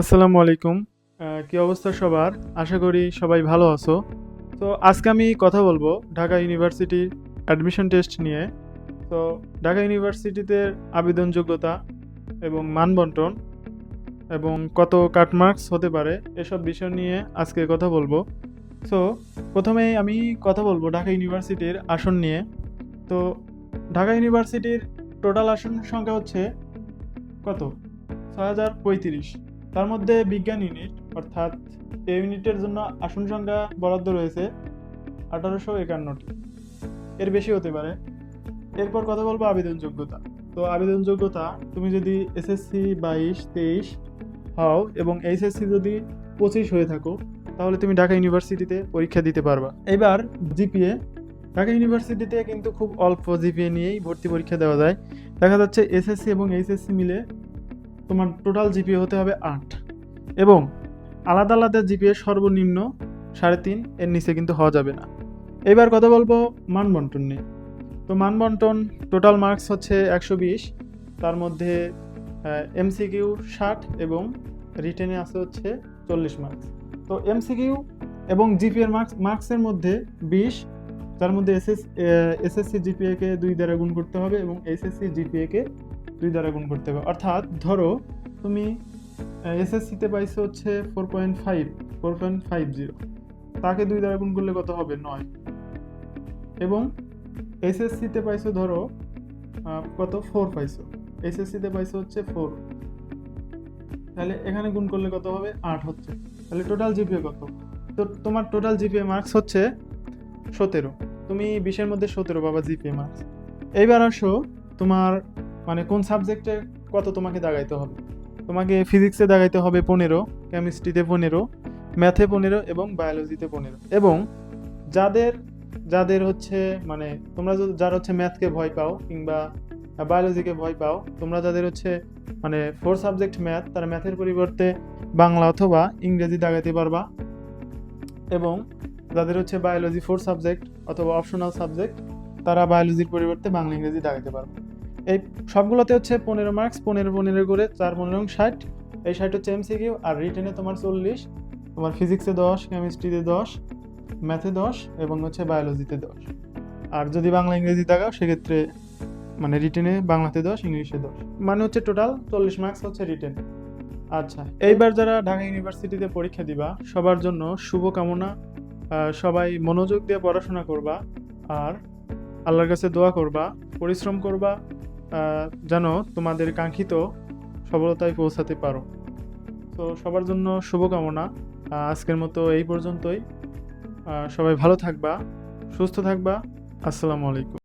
আসসালামু আলাইকুম। কি অবস্থা সবার? আশা করি সবাই ভালো আছো। তো আজকে আমি কথা বলব ঢাকা ইউনিভার্সিটির অ্যাডমিশন টেস্ট নিয়ে। তো ঢাকা ইউনিভার্সিটিতে আবেদন যোগ্যতা এবং মানবন্টন এবং কত কাটমার্কস হতে পারে এসব বিষয় নিয়ে আজকে কথা বলব। তো প্রথমেই আমি কথা বলব ঢাকা ইউনিভার্সিটির আসন নিয়ে। তো ঢাকা ইউনিভার্সিটির টোটাল আসন সংখ্যা হচ্ছে কত? ছয় হাজার পঁয়ত্রিশ। তার মধ্যে বিজ্ঞান ইউনিট, অর্থাৎ এই ইউনিটের জন্য আসন সংখ্যা বরাদ্দ রয়েছে আঠারোশো একান্নটি। এর বেশি হতে পারে। এরপর কথা বলব আবেদন যোগ্যতা তো আবেদন যোগ্যতা তুমি যদি এসএসসি বাইশ, তেইশ হও এবং এইচএসসি যদি পঁচিশ হয়ে থাকো, তাহলে তুমি ঢাকা ইউনিভার্সিটিতে পরীক্ষা দিতে পারবা। এবার জিপিএ। ঢাকা ইউনিভার্সিটিতে কিন্তু খুব অল্প জিপিএ নিয়েই ভর্তি পরীক্ষা দেওয়া যায়। দেখা যাচ্ছে এসএসসি এবং এইচএসসি মিলে তোমার টোটাল জিপিএ হতে হবে আট। এবং আলাদা আলাদা জিপিএ সর্বনিম্ন সাড়ে তিন, এর নিচে কিন্তু হওয়া যাবে না। এবার কথা বলব মানবন্টন নিয়ে। তো মানবন্টন টোটাল মার্কস হচ্ছে একশো বিশ, তার মধ্যে এমসিকিউ ষাট এবং রিটেনে আছে হচ্ছে চল্লিশ মার্কস তো এমসিকিউ এবং জিপিএর মার্কস মার্কসের মধ্যে বিশ, তার মধ্যে এসএস এসএসসি জিপিএকে দুই দ্বারা গুণ করতে হবে এবং এইচএসসি জিপিএকে দুই দ্বারা গুণ করতে হবে। অর্থাৎ ধরো তুমি এসএসসিতে পাইছো হচ্ছে four point five four point five zero তাকে দুই দ্বারা গুণ করলে কত হবে? নয়। এবং এসএসসিতে পাইছো ধরো কত? ফোর পাইছো। এসএসসিতে পাইছো হচ্ছে ফোর তাহলে এখানে গুণ করলে কত হবে? আট হচ্ছে। তাহলে টোটাল জিপিএ কত? তো তোমার টোটাল জিপিএ মার্কস হচ্ছে সতেরো। তুমি বিশের মধ্যে সতেরো বাবা জিপিএ মার্কস এইবার আসো তোমার মানে কোন সাবজেক্টে কত তোমাকে দাগাইতে হবে? তোমাকে ফিজিক্সে দাগাইতে হবে পনেরো কেমিস্ট্রিতে পনেরো ম্যাথে পনেরো এবং বায়োলজিতে পনেরো। এবং যাদের যাদের হচ্ছে মানে তোমরা যারা হচ্ছে ম্যাথকে ভয় পাও কিংবা বায়োলজিকে ভয় পাও, তোমরা যাদের হচ্ছে মানে ফোর সাবজেক্ট ম্যাথ তারা ম্যাথের পরিবর্তে বাংলা অথবা ইংরেজি দাগাইতে পারবা। এবং যাদের হচ্ছে বায়োলজি ফোর সাবজেক্ট অথবা অপশনাল সাবজেক্ট তারা বায়োলজির পরিবর্তে বাংলা ইংরেজি দাগাইতে পারবে। এই সবগুলোতে হচ্ছে পনেরো মার্কস পনেরো পনেরো করে, চার পনেরো ষাট। এই ষাট হচ্ছে এমসিকিউ আর রিটেনে তোমার চল্লিশ। তোমার ফিজিক্সে দশ কেমিস্ট্রিতে দশ ম্যাথে দশ এবং হচ্ছে বায়োলজিতে দশ। আর যদি বাংলা, ইংরেজি দাগাও সেক্ষেত্রে মানে রিটেনে বাংলাতে দশ, ইংলিশে দশ। মানে হচ্ছে টোটাল চল্লিশ মার্কস হচ্ছে রিটেন আচ্ছা এইবার যারা ঢাকা ইউনিভার্সিটিতে পরীক্ষা দিবা, সবার জন্য শুভকামনা। সবাই মনোযোগ দিয়ে পড়াশোনা করবা আর আল্লাহর কাছে দোয়া করবা, পরিশ্রম করবা। যেন তোমাদের কাঙ্ক্ষিত সফলতায় পৌঁছাতে পারো। তো সবার জন্য শুভকামনা। আজকের মতো এই পর্যন্তই। সবাই ভালো থাকবা, সুস্থ থাকবা। আসসালামু আলাইকুম।